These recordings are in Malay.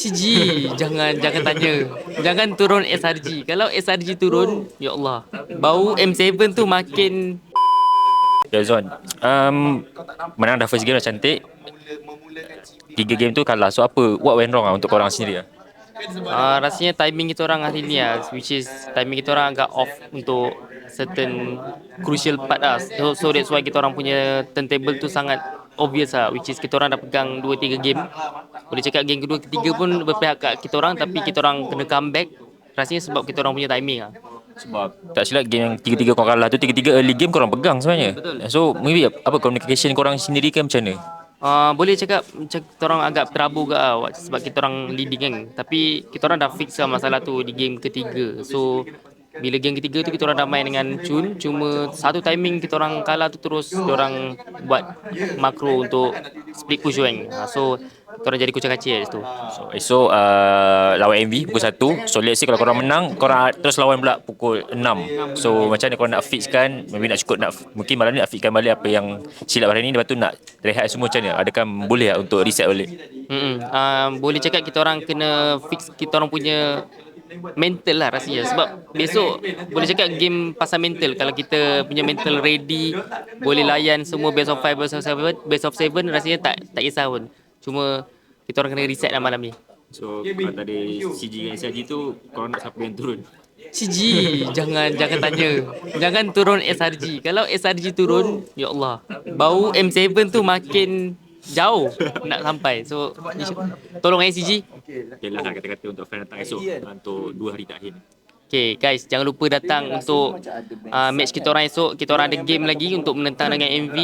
Ciji, jangan jangan tanya. Jangan turun SRG. Kalau SRG turun, ya Allah. Bau M7 tu makin Ya Zon, um, menang dah first game dah cantik. Tiga game tu kalah. So apa, what went wrong lah untuk korang sendiri lah? uh, rasanya timing kita orang hari ni lah which is timing kita orang agak off untuk certain crucial part lah so, so that's why kita orang punya turntable tu sangat obvious lah which is kita orang dah pegang 2-3 game boleh cakap game kedua ketiga pun berpihak kat kita orang tapi kita orang kena comeback rasanya sebab kita orang punya timing lah Sebab tak silap game yang tiga-tiga korang kalah tu, tiga-tiga early game korang pegang sebenarnya. Betul. So maybe apa communication korang sendiri ke macam mana? Uh, boleh cakap macam kita orang agak terabur ke lah sebab kita orang leading kan tapi kita orang dah fix lah masalah tu di game ketiga so bila game ketiga tu kita orang dah main dengan Chun cuma satu timing kita orang kalah tu terus orang buat makro untuk split push kan uh, so kita orang jadi kucing kacir situ So esok uh, lawan MV pukul 1. So let's say kalau korang menang, korang terus lawan pula pukul 6. So macam mana korang nak fixkan, maybe nak cukup nak mungkin malam ni nak fixkan balik apa yang silap hari ni lepas tu nak rehat semua macam mana? Adakah boleh tak untuk reset balik? Uh, boleh cakap kita orang kena fix kita orang punya mental lah rasanya sebab besok boleh cakap game pasal mental. Kalau kita punya mental ready boleh layan semua best of 5 best of 7 best of 7 rasanya tak tak kisah pun. Cuma kita orang kena reset lah malam ni. So kalau tadi CG dengan SLG tu korang nak siapa yang turun? CG jangan jangan tanya. Jangan turun SRG kalau SRG turun ya Allah. Bau M7 tu makin jauh nak sampai. So tolong eh CG Okay lah. Kata-kata untuk fan datang esok. untuk dua hari terakhir. Okay guys, jangan lupa datang untuk uh, match kita orang esok. Kita orang ada game lagi untuk menentang dengan MV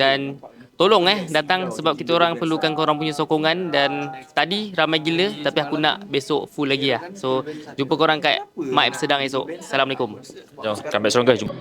dan tolong eh datang sebab kita orang perlukan korang punya sokongan. Dan tadi ramai gila tapi aku nak besok full lagi lah. So jumpa korang kat Mak Sedang esok. Assalamualaikum. Jom, comeback stronger. Jumpa.